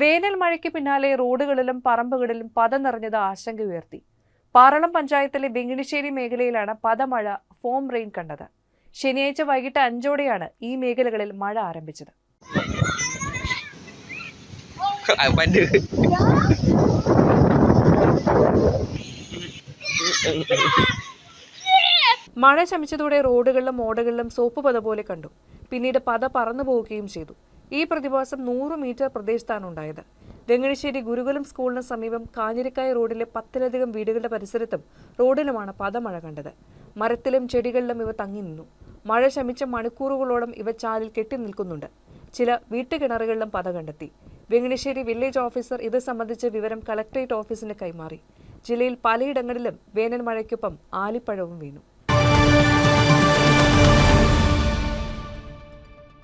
വേനൽ മഴയ്ക്ക് പിന്നാലെ റോഡുകളിലും പറമ്പുകളിലും പത നിറഞ്ഞത് ആശങ്ക ഉയർത്തി. പാറളം പഞ്ചായത്തിലെ വെങ്ങിണിശ്ശേരി മേഖലയിലാണ് പദമഴ ഫോം റെയിൻ കണ്ടത്. ശനിയാഴ്ച വൈകിട്ട് അഞ്ചോടെയാണ് ഈ മേഖലകളിൽ മഴ ആരംഭിച്ചത്. മഴ ശമിച്ചതോടെ റോഡുകളിലും ഓടകളിലും സോപ്പ് പത പോലെ കണ്ടു. പിന്നീട് പത പറന്നു പോവുകയും ചെയ്തു. ഈ പ്രതിഭാസം നൂറ് മീറ്റർ പ്രദേശത്താണ് ഉണ്ടായത്. വെങ്ങണിശ്ശേരി ഗുരുകുലം സ്കൂളിന് സമീപം കാഞ്ഞിരക്കായ റോഡിലെ പത്തിലധികം വീടുകളുടെ പരിസരത്തും റോഡിലുമാണ് പദമഴ കണ്ടത്. മരത്തിലും ചെടികളിലും ഇവ തങ്ങി നിന്നു. മഴ ശമിച്ച മണിക്കൂറുകളോളം ഇവ ചാലിൽ കെട്ടി നിൽക്കുന്നുണ്ട്. ചില വീട്ടുകിണറുകളിലും പത കണ്ടെത്തി. വെങ്ങണിശ്ശേരി വില്ലേജ് ഓഫീസർ ഇത് സംബന്ധിച്ച വിവരം കളക്ടറേറ്റ് ഓഫീസിന് കൈമാറി. ജില്ലയിൽ പലയിടങ്ങളിലും വേനൽ മഴയ്ക്കൊപ്പം ആലിപ്പഴവും വീണു.